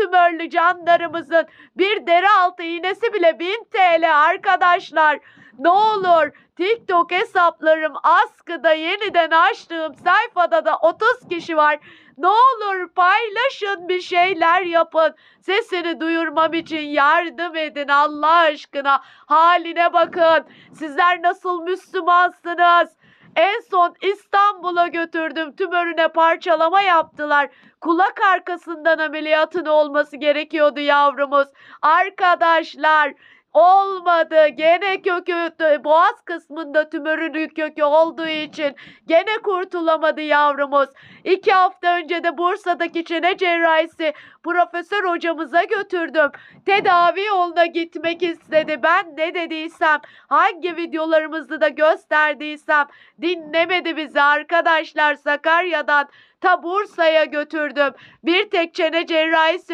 tümörlü canlarımızın bir deri altı iğnesi bile 1000 TL arkadaşlar. Ne olur TikTok hesaplarım askıda yeniden açtığım sayfada da 30 kişi var. Ne olur paylaşın bir şeyler yapın. Sesini duyurmam için yardım edin Allah aşkına. Haline bakın. Sizler nasıl Müslümansınız? En son İstanbul'a götürdüm. Tümörüne parçalama yaptılar. Kulak arkasından ameliyatın olması gerekiyordu yavrumuz. Arkadaşlar olmadı. Gene kökü boğaz kısmında tümörün kökü olduğu için gene kurtulamadı yavrumuz. İki hafta önce de Bursa'daki çene cerrahisi profesör hocamıza götürdüm. Tedavi yoluna gitmek istedi. Ben ne dediysem, hangi videolarımızı da gösterdiysem dinlemedi bizi arkadaşlar Sakarya'dan ta Bursa'ya götürdüm. Bir tek çene cerrahisi